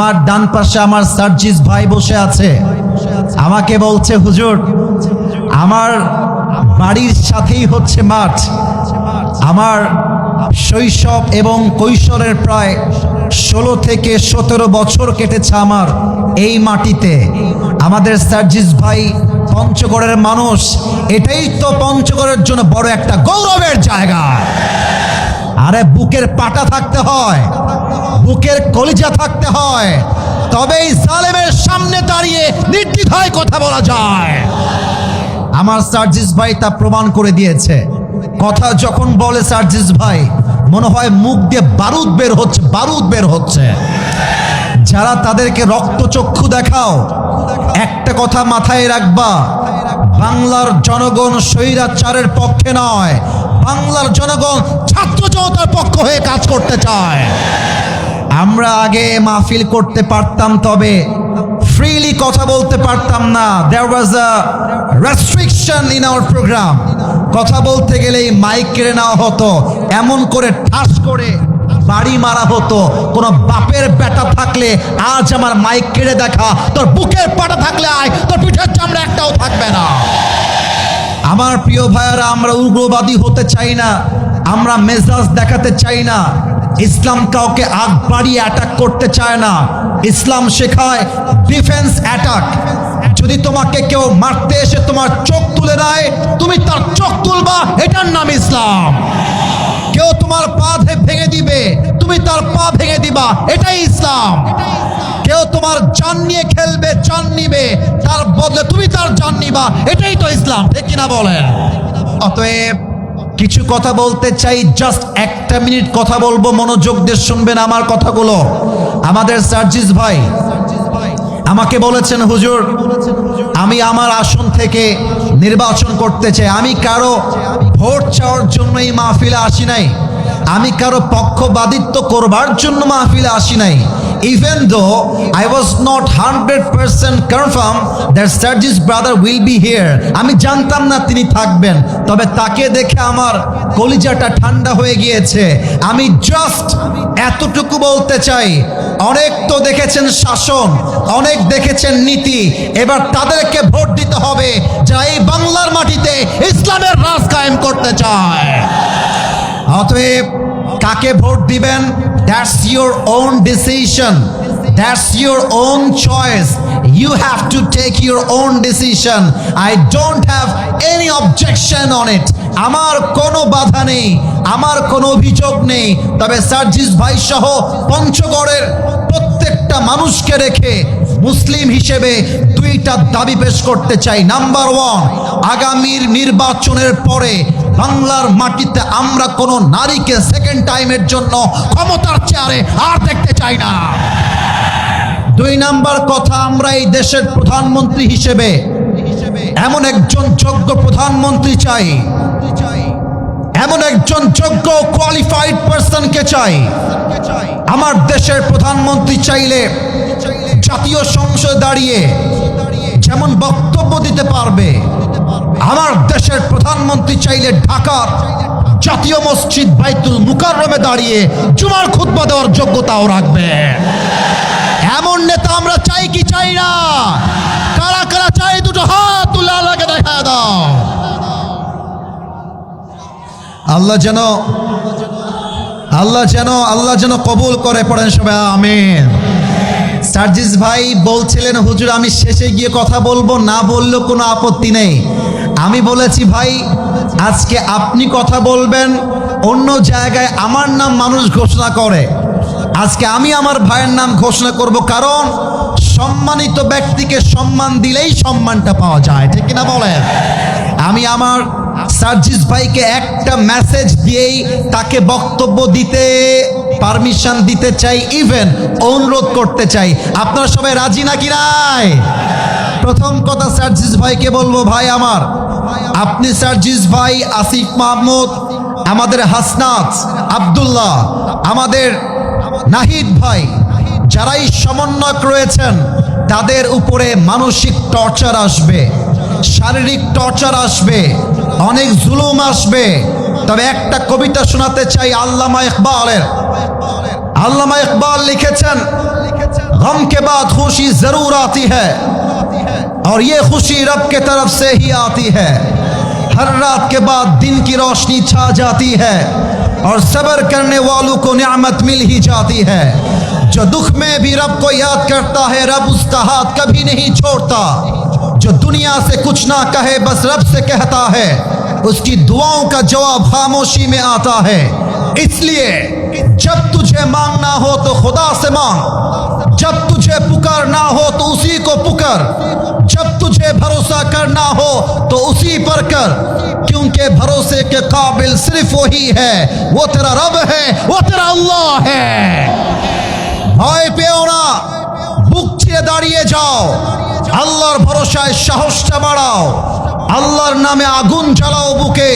আমার ডান পাশে আমার সার্জিস ভাই বসে আছে। আমাকে বলছে, হুজুর, আমার বাড়ির সাথেই হচ্ছে মাঠ। আমার শৈশব এবং কৈশোরের প্রায় ষোলো থেকে সতেরো বছর কেটেছে আমার এই মাটিতে। আমাদের সার্জিস ভাই পঞ্চগড়ের মানুষ। এটাই তো পঞ্চগড়ের জন্য বড় একটা গৌরবের জায়গা। আরে বুকের পাটা থাকতে হয়, বুকের কলিজা থাকতে হয়। তবেই জালেমের সামনে দাঁড়িয়ে নির্দ্বিধায় কথা বলা যায়। আমার সার্জিস ভাই তা প্রমাণ করে দিয়েছে। কথা যখন বলে সার্জিস ভাই, মনে হয় মুখ দিয়ে বারুদ বের হচ্ছে, বারুদ বের হচ্ছে। যারা তাদেরকে রক্তচক্ষু দেখাও, একটা কথা মাথায় রাখবা, বাংলার জনগণ স্বৈরাচারের পক্ষে নয়, বাংলার জনগণ ছাত্র পক্ষ হয়ে কাজ করতে চায়। আমরা আগে মাহফিল করতে পারতাম, তবে ফ্রিলি কথা বলতে পারতাম না। There was a restriction in our program কথা বলতে গেলেই মাইক কেড়ে নেওয়া হতো। এমন করে ঠাস করে বাড়ি মারা হতো। কোন বাপের বেটা থাকলে আজ আমার মাইক কেড়ে দেখা। তোর বুকের পাটা থাকলে আয়। তোর পিঠের চামড়া একটাও থাকবে না। আমার প্রিয় ভাইয়ারা, আমরা উগ্রবাদী হতে চাই না। আমরা মেজাজ দেখাতে চাই না। ইসলাম কাউকে আগ বাড়িয়ে অ্যাটাক করতে চায় না। ইসলাম শেখায় ডিফেন্স অ্যাটাক যদি তোমাকে কেউ মারতে এসে তোমার চোখ তুলে দেয়, তুমি তার চোখ তুলবা, এটার নাম ইসলাম। কেউ তোমার পা ভেঙে দিবে, তুমি তার পা ভেঙে দিবা, এটাই ইসলাম। কেউ তোমার জান নিয়ে খেলবে, জান নিবে, তার বদলে তুমি তার জান নিবা, এটাই তো ইসলাম, ঠিক কিনা বলেন? অতএব কিছু কথা বলতে চাই জাস্ট একটা মিনিট কথা বলব, মনোযোগ দিয়ে শুনবেন আমার কথাগুলো। আমাদের সার্জিস ভাই, আমাকে বলেছেন, হুজুর, আমি আমার আসন থেকে নির্বাচন করতে চাই। আমি কারও ভোট চাওয়ার জন্য এই মাহফিলে আসি নাই। আমি কারও পক্ষবাদিত্ব করবার জন্য মাহফিলে আসি নাই। Though I was not hundred percent confirm that Sarjis brother will be here আমি জানতাম না তিনি থাকবেন। তবে তাকে দেখে আমার কলিজাটা ঠান্ডা হয়ে গিয়েছে। আমি জাস্ট এতটুকু বলতে চাই, অনেক তো দেখেছেন শাসন, অনেক দেখেছেন নীতি, এবার তাদেরকে ভোট দিতে হবে যারা এই বাংলার মাটিতে ইসলামের রাজ কায়েম করতে চায়। অতএব কাকে ভোট দিবেন? That's your own decision that's your own choice you have to take your own decision I don't have any objection on it আমার কোনো বাধা নেই। আমার কোনো অভিযোগ নেই। তবে সার্জিস ভাই সহ পঞ্চগড়ের প্রত্যেকটা মানুষকে রেখে মুসলিম হিসেবে দুইটা দাবি পেশ করতে চাই। নাম্বার ওয়ান আগামীর নির্বাচনের পরে বাংলার মাটিতে আমরা কোনো নারীকে সেকেন্ড টাইমের জন্য ক্ষমতার চেয়ারে আর দেখতে চাই না। দুই নাম্বার কথা, আমরা এই দেশের প্রধানমন্ত্রী হিসেবে এমন একজন যোগ্য প্রধানমন্ত্রী চাই। এমন একজন যোগ্য কোয়ালিফাইড পার্সনকে চাই। আমার দেশের প্রধানমন্ত্রী চাইলে জাতীয় সংসদে দাঁড়িয়ে যেমন বক্তব্য দিতে পারবে, আমার দেশের প্রধানমন্ত্রী চাইলে ঢাকার জাতীয় মসজিদ বাইতুল মুকাররমে দাঁড়িয়ে জুমার খুতবা দেওয়ার যোগ্যতাও রাখবে। এমন নেতা আমরা চাই কি চাই না? কারা কারা চাই? দুটো হাত তুলে আল্লাহকে দেখা দাও। আল্লাহ যেন আল্লাহ যেন আল্লাহ যেন কবুল করে পড়েন সবাই, আমিন। সার্জিস ভাই বলছিলেন, হুজুর, আমি শেষে গিয়ে কথা বলব, না বললেও কোনো আপত্তি নেই। আমি বলেছি, ভাই, আজকে আপনি কথা বলবেন, অন্য জায়গায় আমার নাম মানুষ ঘোষণা করে। আজকে আমি আমার ভাইয়ের নাম ঘোষণা করব, কারণ সম্মানিত ব্যক্তিকে সম্মান দিলেই সম্মানটা পাওয়া যায়। ঠিক কিনা বলেন? আমি আমার সার্জিস ভাইকে একটা মেসেজ দিয়েই তাকে বক্তব্য দিতে পারমিশন দিতে চাই ইভেন অনুরোধ করতে চাই। আপনারা সবাই রাজি নাকি নাই? প্রথম কথা সার্জিস ভাইকে বলব, ভাই আমার, আপনি সার্জিস ভাই, আসিফ মাহমুদ, আমাদের হাসনাত, আব্দুল্লাহ, আমাদের নাহিদ ভাই, যারাই সমন্বয়ক রয়েছেন, তাদের উপরে মানসিক টর্চার আসবে, শারীরিক টর্চার আসবে অনেক জুলুম আসবে। তবে একটা কবিতা শোনাতে চাই আল্লামা ইকবালের। علامہ اقبال لکھے غم کے بعد خوشی ضرور آتی ہے اور یہ خوشی رب کے طرف سے ہی آتی ہے ہر رات کے بعد دن کی روشنی چھا جاتی ہے اور صبر کرنے والوں کو نعمت مل ہی جاتی ہے। جو دکھ میں بھی رب کو یاد کرتا ہے، رب اس کا ہاتھ کبھی نہیں چھوڑتا۔ जो दुनिया से कुछ ना कहे, बस रब से कहता है। उसकी दुआओं का जवाब खामोशी में आता है। इसलिए, जब तुझे मांगना हो तो खुदा से मांग। जब तुझे पुकारना हो तो उसी को पुकार। जब तुझे भरोसा करना हो तो उसी पर कर। क्योंकि भरोसे के काबिल सिर्फ़ वही है। वो तेरा रब है, वो तेरा अल्लाह है। भाई पेओ ना बुक दाड़िए जाओ। আল্লাহর ভরসায় সাহসটা বাড়াও। আল্লাহর নামে আগুন জ্বালাও বুকে।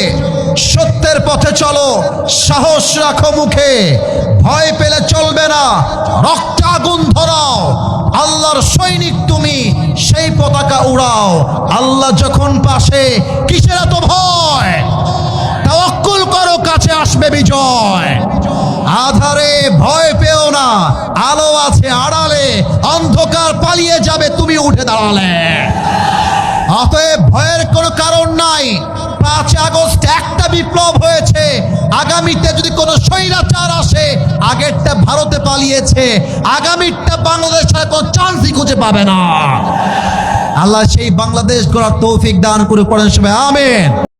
সত্যের পথে চলো, সাহস রাখো মুখে। ভয় পেলে চলবে না, রক্ত আগুন ধরাও। আল্লাহর সৈনিক তুমি, সেই পতাকা উড়াও। আল্লাহ যখন পাশে, কিসের এত ভয়? তা তাওয়াক্কুল করো, কাছে আসবে বিজয়। আধারে ভয় পেও না। আলো আছে আড়ালে, অন্ধকার পালিয়ে যাবে, তুমি উঠে দাঁড়ালে। অতএব ভয়ের কোনো কারণ নাই। পাঁচ আগস্ট একটা বিপ্লব হয়েছে। আগামীতে যদি কোনো স্বৈরাচার আসে, আগেরটা ভারতে পালিয়েছে। আগামীটা বাংলাদেশ ছাড়া কোনো চান্সই খুঁজে পাবে না। আল্লাহ সেই বাংলাদেশ গড়ার তৌফিক দান করে পড়েন সবাই। আমেন।